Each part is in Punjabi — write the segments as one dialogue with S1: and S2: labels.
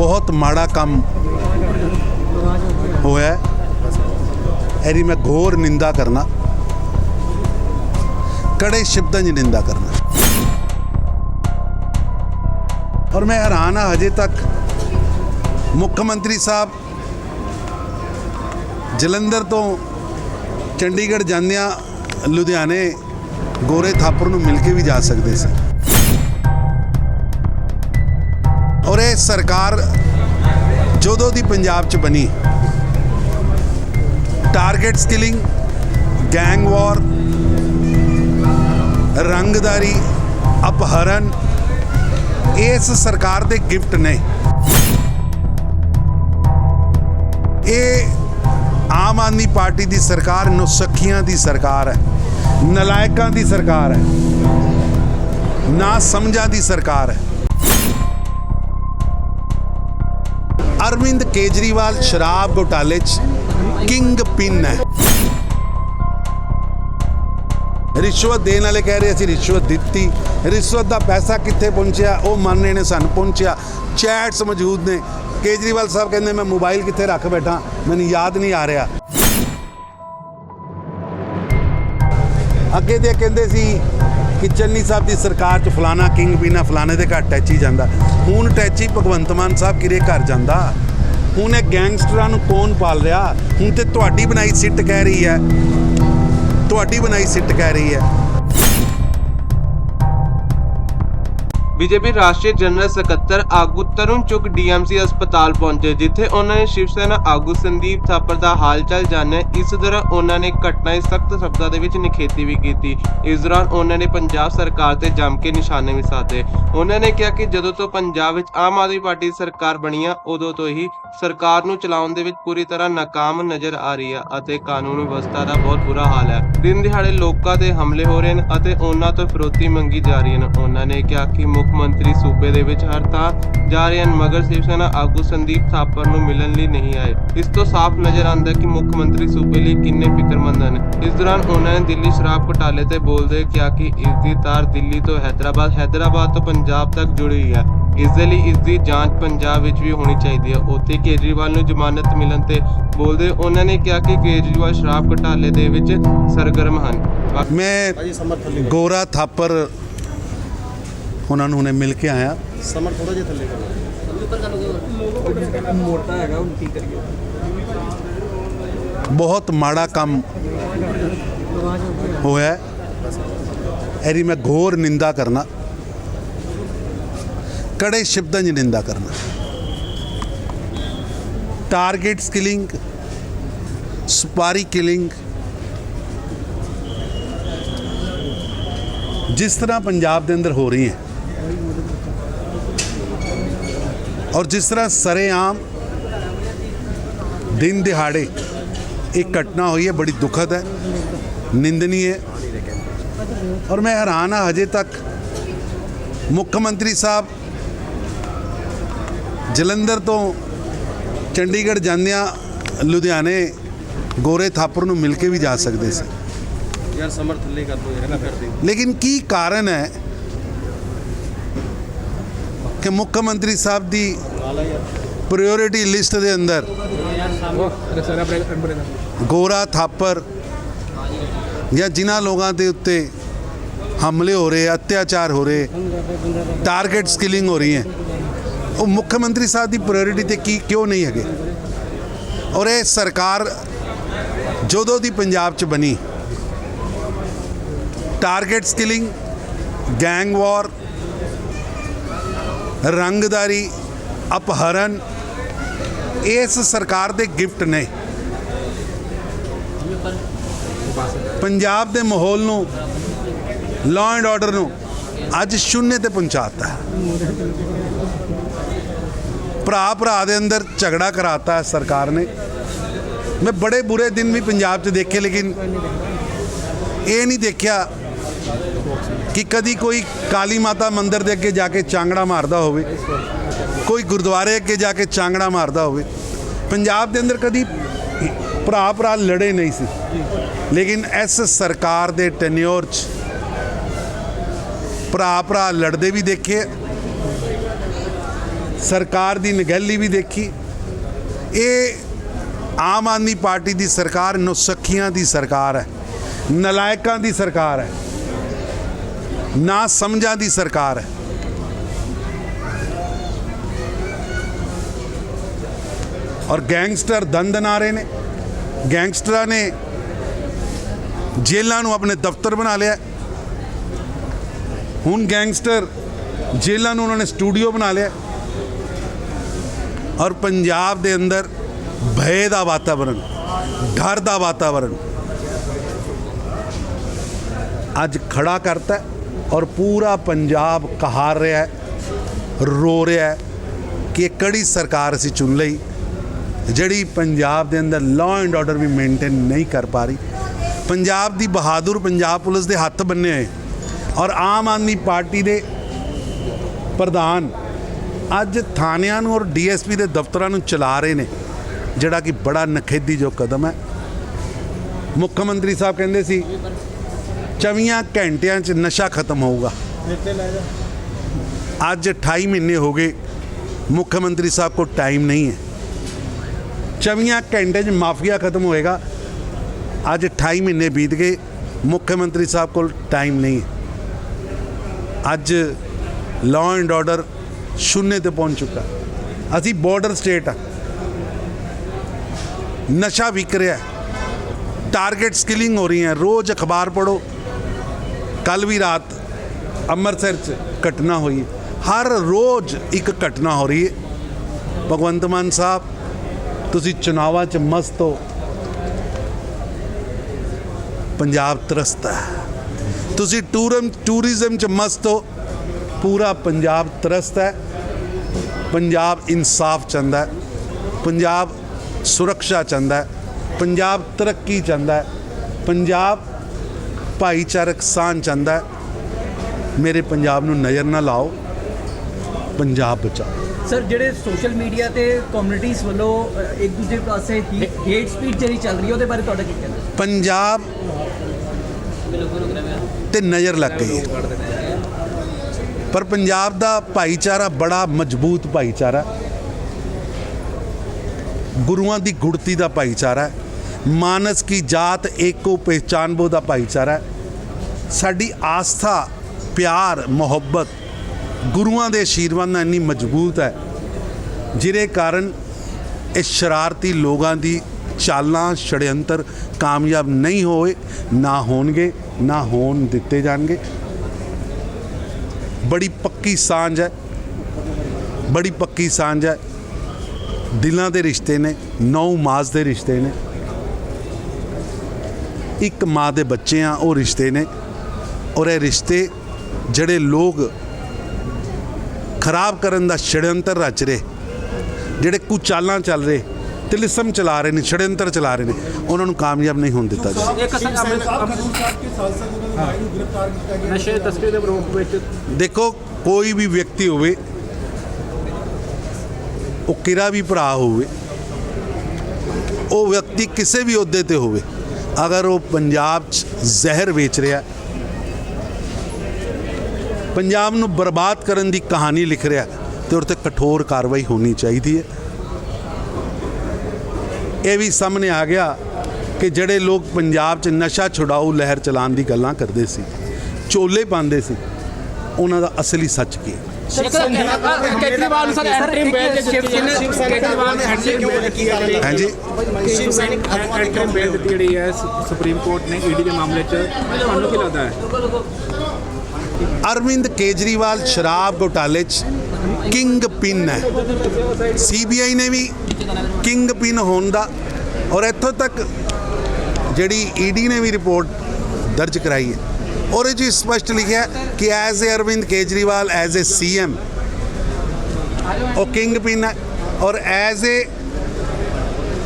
S1: ਬਹੁਤ ਮਾੜਾ ਕੰਮ ਹੋਇਆ ਹੈ। ਇਹਦੀ ਮੈਂ ਘੋਰ ਨਿੰਦਾ ਕਰਨਾ। ਕੜੇ ਸ਼ਬਦਾਂ 'ਚ ਨਿੰਦਾ ਕਰਨਾ। ਔਰ ਮੈਂ ਹੈਰਾਨ ਹਾਂ, ਹਜੇ ਤੱਕ ਮੁੱਖ ਮੰਤਰੀ ਸਾਹਿਬ ਜਲੰਧਰ ਤੋਂ ਚੰਡੀਗੜ੍ਹ ਜਾਂਦਿਆਂ ਲੁਧਿਆਣੇ ਗੋਰੇ ਥਾਪਰ ਨੂੰ ਮਿਲ ਕੇ ਵੀ ਜਾ ਸਕਦੇ ਸੀ। ਇਹ ਸਰਕਾਰ ਜਦੋਂ ਦੀ ਪੰਜਾਬ 'ਚ ਬਣੀ ਟਾਰਗੇਟ ਸਕਿਲਿੰਗ ਗੈਂਗ ਵਾਰ ਰੰਗਦਾਰੀ, ਅਪਹਰਨ, ਇਸ ਸਰਕਾਰ ਦੇ ਗਿਫਟ ਨੇ। ਇਹ ਆਮ ਆਦਮੀ ਪਾਰਟੀ ਦੀ ਸਰਕਾਰ, ਨੁਸਖੀਆਂ ਦੀ ਸਰਕਾਰ ਹੈ, ਨਲਾਇਕਾਂ ਦੀ ਸਰਕਾਰ ਹੈ, ਨਾ ਸਮਝਾਂ ਦੀ ਸਰਕਾਰ ਹੈ। ਅਰਵਿੰਦ ਕੇਜਰੀਵਾਲ ਸ਼ਰਾਬ ਘੁਟਾਲੇ 'ਚ ਕਿੰਗ ਪਿਨ ਹੈ। ਰਿਸ਼ਵਤ ਦੇਣ ਵਾਲੇ ਕਹਿ ਰਹੇ ਅਸੀਂ ਰਿਸ਼ਵਤ ਦਿੱਤੀ। ਰਿਸ਼ਵਤ ਦਾ ਪੈਸਾ ਕਿੱਥੇ ਪਹੁੰਚਿਆ? ਉਹ ਮੰਨਣੇ ਨੇ ਸਾਨੂੰ ਪਹੁੰਚਿਆ। ਚੈਟਸ ਮੌਜੂਦ ਨੇ। ਕੇਜਰੀਵਾਲ ਸਾਹਿਬ ਕਹਿੰਦੇ, ਮੈਂ ਮੋਬਾਈਲ ਕਿੱਥੇ ਰੱਖ ਬੈਠਾ? ਮੈਨੂੰ ਯਾਦ ਨਹੀਂ ਆ ਰਿਹਾ। ਅੱਗੇ ਤੇ ਕਹਿੰਦੇ ਸੀ ਕਿ ਚੰਨੀ ਸਾਹਿਬ ਦੀ ਸਰਕਾਰ 'ਚ ਫਲਾਣਾ ਕਿੰਗ ਬਿਨਾ ਫਲਾਣੇ ਦੇ ਘਰ ਟੈਚੀ ਜਾਂਦਾ। ਹੁਣ ਟੈਚੀ ਭਗਵੰਤ ਮਾਨ ਸਾਹਿਬ ਕਿਰੇ ਘਰ ਜਾਂਦਾ? ਹੁਣ ਇਹ ਗੈਂਗਸਟਰਾਂ ਨੂੰ ਕੌਣ ਪਾਲ ਰਿਹਾ? ਹੁਣ ਤੇ ਤੁਹਾਡੀ ਬਣਾਈ ਸਿੱਟ ਕਹਿ ਰਹੀ ਹੈ। ਤੁਹਾਡੀ ਬਣਾਈ ਸਿੱਟ ਕਹਿ ਰਹੀ ਹੈ।
S2: ਬੀਜੇਪੀ ਰਾਸ਼ਟਰੀ ਜਨਰਲ ਸਕੱਤਰ ਆਗੂ ਤਰੁਣ ਚੁਗ ਡੀਐਮਸੀ ਹਸਪਤਾਲ ਪਹੁੰਚੇ, ਜਿੱਥੇ ਉਹਨਾਂ ਨੇ ਸ਼ਿਵ ਸੈਨਾ ਆਗੂ ਸੰਦੀਪ ਥਾਪਰ ਦਾ ਹਾਲਚਾਲ ਜਾਣਿਆ। ਇਸ ਦੌਰਾਨ ਉਹਨਾਂ ਨੇ ਘਟਨਾ ਦੀ ਸਖਤ ਸ਼ਬਦਾਂ ਦੇ ਵਿੱਚ ਨਿਖੇਧੀ ਵੀ ਕੀਤੀ। ਇਸ ਦੌਰਾਨ ਉਹਨਾਂ ਨੇ ਪੰਜਾਬ ਸਰਕਾਰ ਤੇ ਜੰਮ ਕੇ ਨਿਸ਼ਾਨੇ ਵੀ ਸਾਧੇ। ਉਹਨਾਂ ਨੇ ਕਿਹਾ ਕਿ ਜਦੋਂ ਤੋਂ ਪੰਜਾਬ ਵਿੱਚ ਆਮ ਆਦਮੀ ਪਾਰਟੀ ਦੀ ਸਰਕਾਰ ਬਣੀ ਆ, ਉਦੋਂ ਤੋਂ ਹੀ ਸਰਕਾਰ ਨੂੰ ਚਲਾਉਣ ਦੇ ਵਿੱਚ ਪੂਰੀ ਤਰ੍ਹਾਂ ਨਾਕਾਮ ਨਜ਼ਰ ਆ ਰਹੀ ਆ ਅਤੇ ਕਾਨੂੰਨ ਵਿਵਸਥਾ ਦਾ ਬਹੁਤ ਬੁਰਾ ਹਾਲ ਹੈ। ਦਿਨ ਦਿਹਾੜੇ ਲੋਕਾਂ ਤੇ ਹਮਲੇ ਹੋ ਰਹੇ ਹਨ ਅਤੇ ਉਹਨਾਂ ਤੋਂ ਫਿਰੋਤੀ ਮੰਗੀ ਜਾ ਰਹੀ ਹਨ ਉਹਨਾਂ ਨੇ ਕਿਹਾ ਕਿ ਮੁੱਖ ਮੰਤਰੀ ਸੂਬੇ ਦੇ ਵਿੱਚ ਹਰ ਥਾਂ ਜਾ ਰਹੇ ਹਨ ਮਗਰ ਸ਼ਿਵ ਸੈਨਾ ਆਗੂ ਸੰਦੀਪ ਥਾਪਰ ਨੂੰ ਮਿਲਣ ਲਈ ਨਹੀਂ ਆਏ। ਇਸ ਤੋਂ ਸਾਫ਼ ਨਜ਼ਰ ਆਉਂਦਾ ਕਿ ਮੁੱਖ ਮੰਤਰੀ ਸੂਬੇ ਲਈ ਕਿੰਨੇ ਫਿਕਰਮੰਦ ਹਨ। ਇਸ ਦੌਰਾਨ ਉਹਨਾਂ ਨੇ ਦਿੱਲੀ ਸ਼ਰਾਬ ਘੁਟਾਲੇ ਤੇ ਬੋਲਦੇ ਕਿਹਾ ਕਿ ਇਸ ਦੀ ਤਾਰ ਦਿੱਲੀ ਤੋਂ ਹੈਦਰਾਬਾਦ ਹੈਦਰਾਬਾਦ ਤੋਂ ਪੰਜਾਬ ਤੱਕ ਜੁੜੀ ਹੋਈ ਹੈ। ਇਸ ਦੇ ਲਈ ਇਸ ਦੀ ਜਾਂਚ ਪੰਜਾਬ ਵਿੱਚ ਵੀ ਹੋਣੀ ਚਾਹੀਦੀ ਹੈ। ਉੱਥੇ ਕੇਜਰੀਵਾਲ ਨੂੰ ਜ਼ਮਾਨਤ ਮਿਲਣ ਤੇ ਬੋਲਦੇ ਉਹਨਾਂ ਨੇ ਕਿਹਾ ਕਿ ਕੇਜਰੀਵਾਲ ਸ਼ਰਾਬ ਘੁਟਾਲੇ ਦੇ ਵਿੱਚ ਸਰਗਰਮ ਹਨ।
S1: ਮੈਂ ਗੋਰਾ ਥਾਪਰ ਉਹਨਾਂ ਨੂੰ ਹੁਣੇ ਮਿਲ ਕੇ ਆਇਆ।
S3: ਸਮਰ ਥੋੜਾ ਜਿਹਾ ਥੱਲੇ ਕਰੋ।
S1: ਬਹੁਤ ਮਾੜਾ ਕੰਮ ਹੋਇਆ। ਇਹਦੀ ਮੈਂ ਘੋਰ ਨਿੰਦਾ ਕਰਨਾ। ਕੜੇ ਸ਼ਬਦਾਂ 'ਚ ਨਿੰਦਾ ਕਰਨਾ। ਟਾਰਗੇਟ ਸਕਿਲਿੰਗ ਸੁਪਾਰੀ ਕਿਲਿੰਗ ਜਿਸ ਤਰ੍ਹਾਂ ਪੰਜਾਬ ਦੇ ਅੰਦਰ ਹੋ ਰਹੀ ਹੈ ਔਰ ਜਿਸ ਤਰ੍ਹਾਂ ਸਰੇਆਮ ਦਿਨ ਦਿਹਾੜੇ ਇਹ ਘਟਨਾ ਹੋਈ ਹੈ ਬੜੀ ਦੁਖਦ ਹੈ ਨਿੰਦਨੀ ਹੈ। ਔਰ ਮੈਂ ਹੈਰਾਨ ਹਾਂ ਹਜੇ ਤੱਕ ਮੁੱਖ ਮੰਤਰੀ ਸਾਹਿਬ ਜਲੰਧਰ ਤੋਂ ਚੰਡੀਗੜ੍ਹ ਜਾਂਦਿਆਂ ਲੁਧਿਆਣੇ ਗੋਰੇ ਥਾਪਰ ਨੂੰ ਮਿਲ ਕੇ ਵੀ ਜਾ ਸਕਦੇ ਸੀ।
S3: ਯਾਰ ਸਮਰ ਥੱਲੇ ਕਰ ਦੋ
S1: ਲੇਕਿਨ ਕੀ ਕਾਰਨ ਹੈ ਕਿ ਮੁੱਖ ਮੰਤਰੀ ਸਾਹਿਬ ਦੀ ਪ੍ਰਾਇੋਰਟੀ ਲਿਸਟ ਦੇ ਅੰਦਰ ਗੋਰਾ ਥਾਪਰ ਜਾਂ ਜਿਨ੍ਹਾਂ ਲੋਕਾਂ ਦੇ ਉੱਤੇ ਹਮਲੇ ਹੋ ਰਹੇ, ਅਤਿਆਚਾਰ ਹੋ ਰਹੇ ਟਾਰਗੇਟ ਸਕਿਲਿੰਗ ਹੋ ਰਹੀ ਹੈ ਉਹ ਮੁੱਖ ਮੰਤਰੀ ਸਾਹਿਬ ਦੀ ਪ੍ਰਾਇੋਰਟੀ ਤੇ ਕੀ, ਕਿਉਂ ਨਹੀਂ ਹੈਗੇ? ਔਰ ਇਹ ਸਰਕਾਰ ਜਦੋਂ ਦੀ ਪੰਜਾਬ 'ਚ ਬਣੀ ਟਾਰਗੇਟ ਸਕਿਲਿੰਗ ਗੈਂਗ ਵਾਰ ਰੰਗਦਾਰੀ, ਅਪਹਰਨ, ਇਸ ਸਰਕਾਰ ਦੇ ਗਿਫਟ ਨੇ। ਪੰਜਾਬ ਦੇ ਮਾਹੌਲ ਨੂੰ ਲਾਅ ਐਂਡ ਆਰਡਰ ਨੂੰ ਅੱਜ ਸ਼ੂਨੇ ਤੇ ਪਹੁੰਚਾਤਾ ਹੈ। ਭਰਾ ਭਰਾ ਦੇ ਅੰਦਰ ਝਗੜਾ ਕਰਾਤਾ ਹੈ ਸਰਕਾਰ ਨੇ। ਮੈਂ ਬੜੇ ਬੁਰੇ ਦਿਨ ਵੀ ਪੰਜਾਬ 'ਚ ਦੇਖੇ, ਲੇਕਿਨ ਇਹ ਨਹੀਂ ਦੇਖਿਆ ਕਿ ਕਦੀ ਕੋਈ ਕਾਲੀ ਮਾਤਾ ਮੰਦਿਰ ਦੇ ਅੱਗੇ ਜਾ ਕੇ ਚਾਂਗੜਾ ਮਾਰਦਾ ਹੋਵੇ, ਕੋਈ ਗੁਰਦੁਆਰੇ ਅੱਗੇ ਜਾ ਕੇ ਚਾਂਗੜਾ ਮਾਰਦਾ ਹੋਵੇ, ਪੰਜਾਬ ਦੇ ਅੰਦਰ ਕਦੀ ਭਰਾ ਭਰਾ ਲੜੇ ਨਹੀਂ ਸੀ। ਲੇਕਿਨ ਇਸ ਸਰਕਾਰ ਦੇ ਟੈਨਿਓਰ 'ਚ ਭਰਾ ਭਰਾ ਲੜਦੇ ਵੀ ਦੇਖੇ, ਸਰਕਾਰ ਦੀ ਨਗਹਿਲੀ ਵੀ ਦੇਖੀ। ਇਹ ਆਮ ਆਦਮੀ ਪਾਰਟੀ ਦੀ ਸਰਕਾਰ, ਨੁਸਖੀਆਂ ਦੀ ਸਰਕਾਰ ਹੈ, ਨਲਾਇਕਾਂ ਦੀ ਸਰਕਾਰ ਹੈ। ਨਾ ਸਮਝਾਂ ਦੀ ਸਰਕਾਰ ਹੈ। ਔਰ ਗੈਂਗਸਟਰ ਦੰਦ ਆ ਰਹੇ ਨੇ। ਗੈਂਗਸਟਰਾਂ ਨੇ ਜੇਲ੍ਹਾਂ ਨੂੰ ਆਪਣੇ ਦਫ਼ਤਰ ਬਣਾ ਲਿਆ। ਹੁਣ ਗੈਂਗਸਟਰ ਜੇਲ੍ਹਾਂ ਨੂੰ ਉਹਨਾਂ ਨੇ ਸਟੂਡੀਓ ਬਣਾ ਲਿਆ। ਔਰ ਪੰਜਾਬ ਦੇ ਅੰਦਰ ਭੈ ਦਾ ਵਾਤਾਵਰਣ ਡਰ ਦਾ ਵਾਤਾਵਰਣ ਅੱਜ ਖੜਾ ਕਰਤਾ ਔਰ ਪੂਰਾ ਪੰਜਾਬ ਕਹਾਰ ਰਿਹਾ ਹੈ, ਰੋ ਰਿਹਾ ਹੈ ਕਿ ਇਹ ਕਿਹੜੀ ਸਰਕਾਰ ਅਸੀਂ ਚੁਣ ਲਈ, ਜਿਹੜੀ ਪੰਜਾਬ ਦੇ ਅੰਦਰ ਲਾਅ ਐਂਡ ਆਰਡਰ ਵੀ ਮੇਨਟੇਨ ਨਹੀਂ ਕਰ ਪਾ ਰਹੀ। ਪੰਜਾਬ ਦੀ ਬਹਾਦਰ ਪੰਜਾਬ ਪੁਲਿਸ ਦੇ ਹੱਥ ਬੰਨੇ ਹੋਏ ਔਰ ਆਮ ਆਦਮੀ ਪਾਰਟੀ ਦੇ ਪ੍ਰਧਾਨ ਅੱਜ ਥਾਣਿਆਂ ਨੂੰ ਔਰ ਡੀਐਸਪੀ ਦੇ ਦਫ਼ਤਰਾਂ ਨੂੰ ਚਲਾ ਰਹੇ ਨੇ, ਜਿਹੜਾ ਕਿ ਬੜਾ ਨਖੇਦੀ ਜੋ ਕਦਮ ਹੈ। ਮੁੱਖ ਮੰਤਰੀ ਸਾਹਿਬ ਕਹਿੰਦੇ ਸੀ 24 ਘੰਟਿਆਂ 'ਚ ਨਸ਼ਾ ਖਤਮ ਹੋਊਗਾ ਅੱਜ 28 ਮਹੀਨੇ ਹੋ ਗਏ ਮੁੱਖ ਮੰਤਰੀ ਸਾਹਿਬ ਕੋਲ ਟਾਈਮ ਨਹੀਂ ਹੈ 24 ਘੰਟੇ 'ਚ ਮਾਫੀਆ ਖਤਮ ਹੋਏਗਾ ਅੱਜ 28 ਮਹੀਨੇ ਬੀਤ ਗਏ ਮੁੱਖ ਮੰਤਰੀ ਸਾਹਿਬ ਕੋਲ ਟਾਈਮ ਨਹੀਂ ਹੈ ਅੱਜ ਲਾਅ ਐਂਡ ਆਰਡਰ ਸ਼ੂਨਯ ਤੇ ਪਹੁੰਚ ਚੁੱਕਾ ਅਸੀਂ ਬਾਰਡਰ ਸਟੇਟ ਆ ਨਸ਼ਾ ਵਿਕ ਰਿਹਾ ਹੈ ਟਾਰਗੇਟ ਸਕਿਲਿੰਗ ਹੋ ਰਹੀ ਹੈ ਰੋਜ਼ ਅਖਬਾਰ ਪੜੋ ਕੱਲ ਵੀ ਰਾਤ ਅੰਮ੍ਰਿਤਸਰ 'ਚ ਘਟਨਾ ਹੋਈ। ਹਰ ਰੋਜ਼ ਇੱਕ ਘਟਨਾ ਹੋ ਰਹੀ ਹੈ। ਭਗਵੰਤ ਮਾਨ ਸਾਹਿਬ, ਤੁਸੀਂ ਚੁਣਾਵਾਂ 'ਚ ਮਸਤ ਹੋ। ਪੰਜਾਬ ਤਰਸਤਾ ਹੈ। ਤੁਸੀਂ ਟੂਰਮ, ਟੂਰਿਜ਼ਮ 'ਚ ਮਸਤ ਹੋ। ਪੂਰਾ ਪੰਜਾਬ ਤਰਸਤਾ ਹੈ। ਪੰਜਾਬ ਇਨਸਾਫ ਚਾਹੁੰਦਾ ਪੰਜਾਬ ਸੁਰੱਖਿਆ ਚਾਹੁੰਦਾ ਪੰਜਾਬ ਤਰੱਕੀ ਚਾਹੁੰਦਾ ਪੰਜਾਬ ਭਾਈਚਾਰਕ ਸਾਂਝ ਚਾਹੁੰਦਾ ਹੈ ਮੇਰੇ ਪੰਜਾਬ ਨੂੰ ਨਜ਼ਰ ਨਾ ਲਾਓ ਪੰਜਾਬ ਬਚਾਓ।
S4: ਸਰ ਜਿਹੜੇ ਸੋਸ਼ਲ ਮੀਡੀਆ ਤੇ ਕਮਿਊਨਿਟੀਜ਼ ਵੱਲੋਂ ਇੱਕ ਦੂਜੇ ਪਾਸੇ ਹੇਟ ਸਪੀਚ ਜਿਹੜੀ ਚੱਲ ਰਹੀ ਹੈ ਉਹਦੇ ਬਾਰੇ ਤੁਹਾਡਾ ਕੀ ਕਹਿਣਾ
S1: ਪੰਜਾਬ ਤੇ ਨਜ਼ਰ ਲੱਗ ਗਈ ਹੈ। ਪਰ ਪੰਜਾਬ ਦਾ ਭਾਈਚਾਰਾ ਬੜਾ ਮਜ਼ਬੂਤ ਭਾਈਚਾਰਾ। ਗੁਰੂਆਂ ਦੀ ਗੁੜਤੀ ਦਾ ਭਾਈਚਾਰਾ ਹੈ। ਮਾਨਸ ਕੀ ਜਾਤ ਏਕੋ ਪਹਿਚਾਨਬੋ ਦਾ ਭਾਈਚਾਰਾ ਹੈ। ਸਾਡੀ ਆਸਥਾ, ਪਿਆਰ, ਮੁਹੱਬਤ ਗੁਰੂਆਂ ਦੇ ਆਸ਼ੀਰਵਾਦ ਨਾਲ ਇੰਨੀ ਮਜ਼ਬੂਤ ਹੈ, ਜਿਹਦੇ ਕਾਰਨ ਇਹ ਸ਼ਰਾਰਤੀ ਲੋਕਾਂ ਦੀ ਚਾਲਾਂ, ਛੜਯੰਤਰ ਕਾਮਯਾਬ ਨਹੀਂ ਹੋਏ, ਨਾ ਹੋਣਗੇ, ਨਾ ਹੋਣ ਦਿੱਤੇ ਜਾਣਗੇ। ਬੜੀ ਪੱਕੀ ਸਾਂਝ ਹੈ, ਬੜੀ ਪੱਕੀ ਸਾਂਝ ਹੈ। ਦਿਲਾਂ ਦੇ ਰਿਸ਼ਤੇ ਨੇ, ਨੌ ਮਾਸ ਦੇ ਰਿਸ਼ਤੇ ਨੇ। ਇੱਕ ਮਾਂ ਦੇ ਬੱਚੇ ਆ ਉਹ ਰਿਸ਼ਤੇ ਨੇ। ਔਰ ਇਹ ਰਿਸ਼ਤੇ ਜਿਹੜੇ ਲੋਕ ਖਰਾਬ ਕਰਨ ਦਾ ਛੜਯੰਤਰ ਰਚ ਰਹੇ ਜਿਹੜੇ ਕੁਚਾਲਾਂ ਚੱਲ ਰਹੇ ਤਿਲਿਸਮ ਚਲਾ ਰਹੇ ਨੇ ਛੜਯੰਤਰ ਚਲਾ ਰਹੇ ਨੇ ਉਹਨਾਂ ਨੂੰ ਕਾਮਯਾਬ ਨਹੀਂ ਹੋਣ ਦਿੱਤਾ ਜੀ
S5: ਇੱਕ ਅਸਲ ਨਸ਼ੇ ਤਸਕਰੀ ਦੇ ਵਿਰੋਧ ਵਿੱਚ
S1: ਦੇਖੋ ਕੋਈ ਵੀ ਵਿਅਕਤੀ ਹੋਵੇ ਉਹ ਕਿਰਾ ਵੀ ਭਰਾ ਹੋਵੇ ਉਹ ਵਿਅਕਤੀ ਕਿਸੇ ਵੀ ਅਹੁਦੇ ਤੇ ਹੋਵੇ ਅਗਰ ਉਹ ਪੰਜਾਬ 'ਚ ਜ਼ਹਿਰ ਵੇਚ ਰਿਹਾ ਪੰਜਾਬ ਨੂੰ ਬਰਬਾਦ ਕਰਨ ਦੀ ਕਹਾਣੀ ਲਿਖ ਰਿਹਾ ਤੇ ਉਹਦੇ ਤੇ ਕਠੋਰ ਕਾਰਵਾਈ ਹੋਣੀ ਚਾਹੀਦੀ ਹੈ। ਇਹ ਵੀ ਸਾਹਮਣੇ ਆ ਗਿਆ ਕਿ ਜਿਹੜੇ ਲੋਕ ਪੰਜਾਬ 'ਚ ਨਸ਼ਾ ਛੁਡਾਊ ਲਹਿਰ ਚਲਾਉਣ ਦੀ ਗੱਲਾਂ ਕਰਦੇ ਸੀ, ਚੋਲੇ ਪਾਉਂਦੇ ਸੀ ਉਹਨਾਂ ਦਾ ਅਸਲੀ ਸੱਚ ਕੀ ਹੈ?
S5: ਕੇਜਰੀਵਾਲ ਨੂੰ ਸਰ ਐਂਟਰੀ ਬੇਲ ਦੇ ਦਿੱਤੀ ਹੈ? ਕੇਜਰੀਵਾਲ ਨੇ ਐਂਟਰੀ ਬੇਲ ਦਿੱਤੀ ਹੈ?
S1: ਹਾਂਜੀ।
S5: ਸ਼ਿਵ ਸੈਨਿਕ ਐਂਟਰੀ ਬੇਲ ਦਿੱਤੀ ਜਿਹੜੀ ਹੈ ਸੁਪਰੀਮ ਕੋਰਟ ਨੇ ਈਡੀ ਦੇ ਮਾਮਲੇ 'ਚ ਤੁਹਾਨੂੰ ਕੀ ਲੱਗਦਾ ਹੈ?
S1: ਅਰਵਿੰਦ ਕੇਜਰੀਵਾਲ ਸ਼ਰਾਬ ਘੁਟਾਲੇ 'ਚ ਕਿੰਗ ਪਿਨ ਹੈ। ਸੀਬੀਆਈ ਨੇ ਵੀ ਕਿੰਗ ਪਿਨ ਹੋਣ ਦਾ ਔਰ ਇੱਥੋਂ ਤੱਕ ਜਿਹੜੀ ਈਡੀ ਨੇ ਵੀ ਰਿਪੋਰਟ ਦਰਜ ਕਰਾਈ ਹੈ। ਉਹਦੇ 'ਚ ਸਪਸ਼ਟ ਲਿਖਿਆ ਕਿ as a Arvind Kejriwal as a CM ਉਹ ਕਿੰਗ ਪਿਨ ਹੈ ਔਰ as a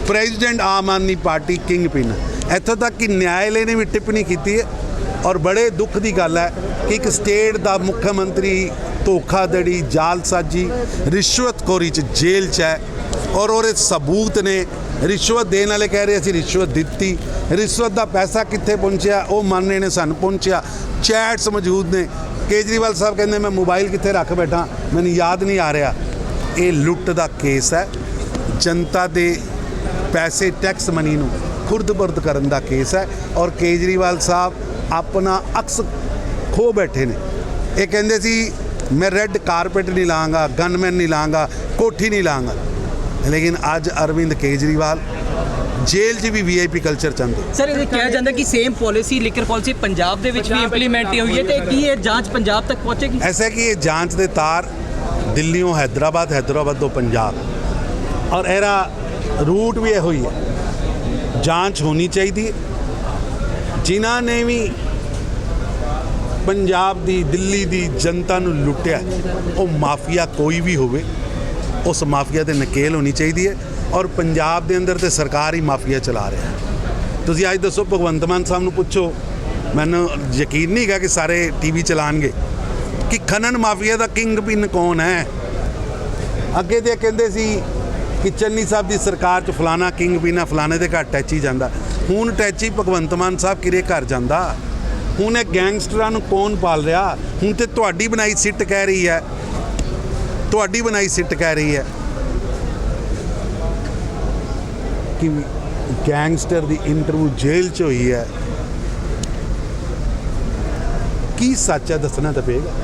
S1: president Aam Aadmi Party kingpin ਹੈ। ਇੱਥੋਂ ਤੱਕ ਕਿ ਨਿਆਇਲੇ ਨੇ ਵੀ ਟਿੱਪਣੀ ਕੀਤੀ ਹੈ ਔਰ ਬੜੇ ਦੁੱਖ ਦੀ ਗੱਲ ਹੈ ਕਿ ਇੱਕ ਸਟੇਟ ਦਾ ਮੁੱਖ ਮੰਤਰੀ ਧੋਖਾਧੜੀ, ਜਾਲਸਾਜੀ, ਰਿਸ਼ਵਤਖੋਰੀ ਚ ਜੇਲ੍ਹ 'ਚ ਹੈ ਔਰ ਉਹਦੇ ਸਬੂਤ ਨੇ ਰਿਸ਼ਵਤ ਦੇਣ ਵਾਲੇ ਕਹਿ ਰਹੇ ਅਸੀਂ ਰਿਸ਼ਵਤ ਦਿੱਤੀ। ਰਿਸ਼ਵਤ ਦਾ ਪੈਸਾ ਕਿੱਥੇ ਪਹੁੰਚਿਆ? ਉਹ ਮੰਨਣੇ ਨੇ ਸਾਨੂੰ ਪਹੁੰਚਿਆ। ਚੈਟਸ ਮੌਜੂਦ ਨੇ। ਕੇਜਰੀਵਾਲ ਸਾਹਿਬ ਕਹਿੰਦੇ, ਮੈਂ ਮੋਬਾਈਲ ਕਿੱਥੇ ਰੱਖ ਬੈਠਾ? ਮੈਨੂੰ ਯਾਦ ਨਹੀਂ ਆ ਰਿਹਾ। ਇਹ ਲੁੱਟ ਦਾ ਕੇਸ ਹੈ। ਜਨਤਾ ਦੇ ਪੈਸੇ ਟੈਕਸ ਮਨੀ ਨੂੰ ਖੁਰਦ-ਬੁਰਦ ਕਰਨ ਦਾ ਕੇਸ ਹੈ ਔਰ ਕੇਜਰੀਵਾਲ ਸਾਹਿਬ ਆਪਣਾ ਅਕਸ ਖੋ ਬੈਠੇ ਨੇ। ਇਹ ਕਹਿੰਦੇ ਸੀ, ਮੈਂ ਰੈੱਡ ਕਾਰਪੇਟ ਨਹੀਂ ਲਾਂਗਾ ਗਨਮੈਨ ਨਹੀਂ ਲਾਂਗਾ, ਕੋਠੀ ਨਹੀਂ ਲਾਂਗਾ। ਲੇਕਿਨ ਅੱਜ ਅਰਵਿੰਦ ਕੇਜਰੀਵਾਲ ਜੇਲ੍ਹ 'ਚ ਵੀ ਵੀਆਈਪੀ ਕਲਚਰ ਚਾਹੁੰਦੇ
S4: ਸਰ ਇਹ ਕਿਹਾ ਜਾਂਦਾ ਕਿ same policy liquor policy Punjab ਦੇ ਵਿੱਚ ਵੀ ਇੰਪਲੀਮੈਂਟ ਹੋਈ ਹੈ ਤੇ ਕੀ ਇਹ ਜਾਂਚ ਪੰਜਾਬ ਤੱਕ ਪਹੁੰਚੇਗੀ?
S1: ਐਸਾ ਕਿ ਇਹ ਜਾਂਚ ਦੇ ਤਾਰ ਦਿੱਲੀੋਂ ਹੈਦਰਾਬਾਦ ਹੈਦਰਾਬਾਦ ਤੋਂ ਪੰਜਾਬ। ਔਰ ਇਹਦਾ ਰੂਟ ਵੀ ਇਹੋ ਹੀ ਹੈ। ਜਾਂਚ ਹੋਣੀ ਚਾਹੀਦੀ ਹੈ। ਜਿਨ੍ਹਾਂ ਨੇ ਵੀ ਪੰਜਾਬ ਦੀ ਦਿੱਲੀ ਦੀ ਜਨਤਾ ਨੂੰ ਲੁੱਟਿਆ ਉਹ ਮਾਫੀਆ ਕੋਈ ਵੀ ਹੋਵੇ ਉਸ ਮਾਫੀਆ ਤੇ ਨਕੇਲ ਹੋਣੀ ਚਾਹੀਦੀ ਹੈ ਔਰ ਪੰਜਾਬ ਦੇ ਅੰਦਰ ਤੇ ਸਰਕਾਰ ਹੀ ਮਾਫੀਆ ਚਲਾ ਰਿਹਾ ਹੈ। ਤੁਸੀਂ ਅੱਜ ਦੱਸੋ, ਭਗਵੰਤ ਮਾਨ ਸਾਹਿਬ ਨੂੰ ਪੁੱਛੋ, ਮੈਨੂੰ ਯਕੀਨ ਨਹੀਂ ਹੈਗਾ ਕਿ ਸਾਰੇ ਟੀਵੀ ਚਲਾਣਗੇ ਕਿ ਖਨਨ ਮਾਫੀਆ ਦਾ ਕਿੰਗ ਪਿੰਨ ਕੌਣ ਹੈ? ਅੱਗੇ ਤੇ ਕਹਿੰਦੇ ਸੀ ਕਿ ਚੰਨੀ ਸਾਹਿਬ ਦੀ ਸਰਕਾਰ ਚ ਫਲਾਣਾ ਕਿੰਗ ਪਿਨ ਹੈ ਫਲਾਣੇ ਦੇ ਘਰ ਟੈਚੀ ਜਾਂਦਾ। ਹੁਣ ਟੈਚੀ ਭਗਵੰਤ ਮਾਨ ਸਾਹਿਬ ਕਿਰੇ ਘਰ ਜਾਂਦਾ? ਹੁਣ ਇਹ ਗੈਂਗਸਟਰਾਂ ਨੂੰ ਕੌਣ ਪਾਲ ਰਿਹਾ? ਹੁਣ ਤੇ ਤੁਹਾਡੀ ਬਣਾਈ ਸਿੱਟ ਕਹਿ ਰਹੀ ਹੈ। ਤੁਹਾਡੀ ਬਣਾਈ ਸਿੱਟ ਕਹਿ ਰਹੀ ਹੈ। ਕਿ ਗੈਂਗਸਟਰ ਦੀ ਇੰਟਰਵਿਊ ਜੇਲ੍ਹ 'ਚ ਹੋਈ ਹੈ। ਕੀ ਸੱਚ ਹੈ ਦੱਸਣਾ ਤਾਂ ਪਏਗਾ।